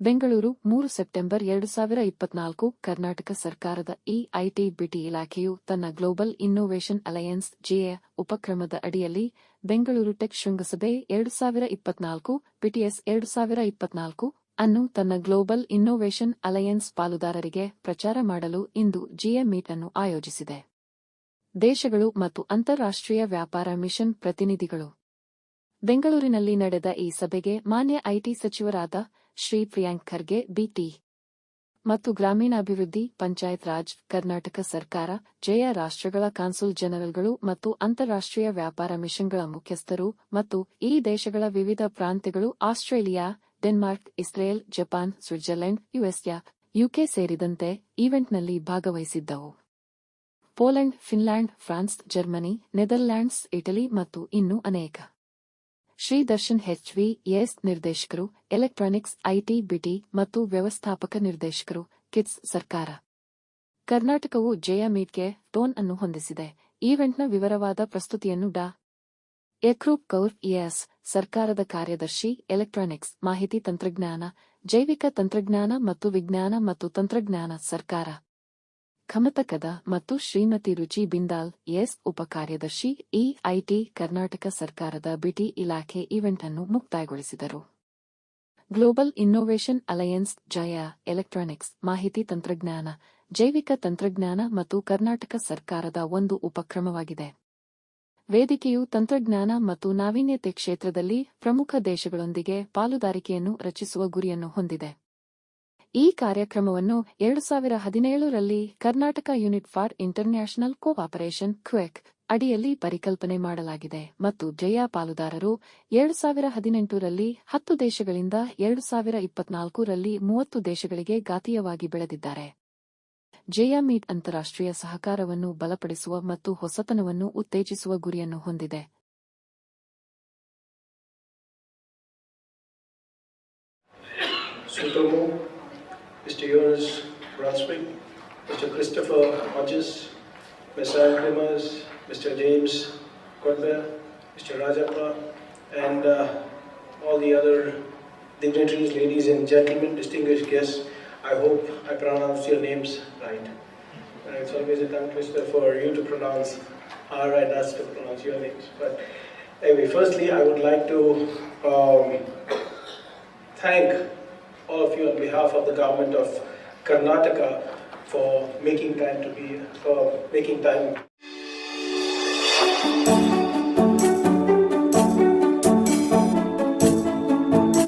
ಬೆಂಗಳೂರು, ಮೂರು ಸೆಪ್ಟೆಂಬರ್ ಎರಡು ಸಾವಿರ ಇಪ್ಪತ್ನಾಲ್ಕು, ಕರ್ನಾಟಕ ಸರ್ಕಾರದ ಇಐಟಿ ಬಿಟಿ ಇಲಾಖೆಯು ತನ್ನ ಗ್ಲೋಬಲ್ ಇನ್ನೋವೇಷನ್ ಅಲಯನ್ಸ್ ಜೆಎ ಉಪಕ್ರಮದ ಅಡಿಯಲ್ಲಿ ಬೆಂಗಳೂರು ಟೆಕ್ ಶೃಂಗಸಭೆ ಎರಡು ಸಾವಿರ ಇಪ್ಪತ್ನಾಲ್ಕು, ಬಿಟಿಎಸ್ ಎರಡು ಸಾವಿರ ಇಪ್ಪತ್ನಾಲ್ಕು ಅನ್ನು ತನ್ನ ಗ್ಲೋಬಲ್ ಇನ್ನೋವೇಷನ್ ಅಲಯನ್ಸ್ ಪಾಲುದಾರರಿಗೆ ಪ್ರಚಾರ ಮಾಡಲು ಇಂದು ಜಿಎ ಮೀಟ್ ಅನ್ನು ಆಯೋಜಿಸಿದೆ. ದೇಶಗಳು ಮತ್ತು ಅಂತಾರಾಷ್ಟ್ರೀಯ ವ್ಯಾಪಾರ ಮಿಷನ್ ಪ್ರತಿನಿಧಿಗಳು ಬೆಂಗಳೂರಿನಲ್ಲಿ ನಡೆದ ಈ ಸಭೆಗೆ ಮಾನ್ಯ ಐಟಿ ಸಚಿವರಾದ ಶ್ರೀ ಪ್ರಿಯಾಂಕ್ ಖರ್ಗೆ ಬಿಟಿ ಮತ್ತು ಗ್ರಾಮೀಣಾಭಿವೃದ್ಧಿ, ಪಂಚಾಯತ್ ರಾಜ್, ಕರ್ನಾಟಕ ಸರ್ಕಾರ, ಜಯ ರಾಷ್ಟ್ರಗಳ ಕಾನ್ಸುಲ್ ಜನರಲ್ಗಳು ಮತ್ತು ಅಂತಾರಾಷ್ಟ್ರೀಯ ವ್ಯಾಪಾರ ಮಿಷನ್ಗಳ ಮುಖ್ಯಸ್ಥರು ಮತ್ತು ಈ ದೇಶಗಳ ವಿವಿಧ ಪ್ರಾಂತ್ಯಗಳು Australia, Denmark, Israel, Japan, Switzerland U S A U K ಸೇರಿದಂತೆ ಈವೆಂಟ್ನಲ್ಲಿ ಭಾಗವಹಿಸಿದ್ದವು. Poland, Finland, France, Germany, Netherlands, Italy ಮತ್ತು ಇನ್ನೂ ಅನೇಕ. Shri Darshan H V S ನಿರ್ದೇಶಕರು, electronics I T B T ಮತ್ತು ವ್ಯವಸ್ಥಾಪಕ ನಿರ್ದೇಶಕರು ಕಿಟ್ಸ್ ಸರ್ಕಾರ. ಕರ್ನಾಟಕವು ಜಯ ಮೀಟ್ಗೆ ಟೋನ್ ಅನ್ನು ಹೊಂದಿಸಿದೆ. ಈವೆಂಟ್ನ ವಿವರವಾದ ಪ್ರಸ್ತುತಿಯನ್ನು ಡಾ. ಯಕ್ರೂಪ್ ಕೌರ್ ಎಸ್, ಸರ್ಕಾರದ ಕಾರ್ಯದರ್ಶಿ, ಎಲೆಕ್ಟ್ರಾನಿಕ್ಸ್, ಮಾಹಿತಿ ತಂತ್ರಜ್ಞಾನ, ಜೈವಿಕ ತಂತ್ರಜ್ಞಾನ ಮತ್ತು ವಿಜ್ಞಾನ ಮತ್ತು ತಂತ್ರಜ್ಞಾನ ಸರ್ಕಾರ. ಖಮತಕದ ಮತ್ತು ಶ್ರೀಮತಿ ರುಚಿ ಬಿಂದಾಲ್, ಎಸ್ ಉಪಕಾರ್ಯದರ್ಶಿ ಇಐಟಿ ಕರ್ನಾಟಕ ಸರ್ಕಾರದ ಬಿಟಿ ಇಲಾಖೆ ಈವೆಂಟ್ ಅನ್ನು ಮುಕ್ತಾಯಗೊಳಿಸಿದರು. ಗ್ಲೋಬಲ್ ಇನ್ನೋವೇಷನ್ ಅಲಯನ್ಸ್, ಜಯ ಎಲೆಕ್ಟ್ರಾನಿಕ್ಸ್, ಮಾಹಿತಿ ತಂತ್ರಜ್ಞಾನ, ಜೈವಿಕ ತಂತ್ರಜ್ಞಾನ ಮತ್ತು ಕರ್ನಾಟಕ ಸರ್ಕಾರದ ಒಂದು ಉಪಕ್ರಮವಾಗಿದೆ. ವೇದಿಕೆಯು ತಂತ್ರಜ್ಞಾನ ಮತ್ತು ನಾವೀನ್ಯತೆ ಕ್ಷೇತ್ರದಲ್ಲಿ ಪ್ರಮುಖ ದೇಶಗಳೊಂದಿಗೆ ಪಾಲುದಾರಿಕೆಯನ್ನು ರಚಿಸುವ ಗುರಿಯನ್ನು ಹೊಂದಿದೆ. ಈ ಕಾರ್ಯಕ್ರಮವನ್ನು ಎರಡು ಸಾವಿರ ಹದಿನೇಳರಲ್ಲಿ Karnataka unit for international cooperation ಕ್ವೆಕ್ ಅಡಿಯಲ್ಲಿ ಪರಿಕಲ್ಪನೆ ಮಾಡಲಾಗಿದೆ ಮತ್ತು ಜಯ ಪಾಲುದಾರರು ಎರಡು ಸಾವಿರ ಹದಿನೆಂಟರಲ್ಲಿ ಹತ್ತು ದೇಶಗಳಿಂದ ಎರಡು ಸಾವಿರ ಇಪ್ಪತ್ನಾಲ್ಕರಲ್ಲಿ ಮೂವತ್ತು ದೇಶಗಳಿಗೆ ಘಾತೀಯವಾಗಿ ಬೆಳೆದಿದ್ದಾರೆ. ಜಯ ಮೀಟ್ ಅಂತಾರಾಷ್ಟ್ರೀಯ ಸಹಕಾರವನ್ನು ಬಲಪಡಿಸುವ ಮತ್ತು ಹೊಸತನವನ್ನು ಉತ್ತೇಜಿಸುವ ಗುರಿಯನ್ನು ಹೊಂದಿದೆ. Mr. Jonas Brunswick, Mr. Christopher Hodges, Ms. Ann Klimmers, Mr. James Godber, Mr. Rajappa, and uh, all the other dignitaries, ladies and gentlemen, distinguished guests. I hope I pronounced your names right. Uh, it's always a tongue twister for you to pronounce R and us to pronounce your names. But anyway, firstly, I would like to um, thank all of you on behalf of the government of Karnataka for making time to be, for making time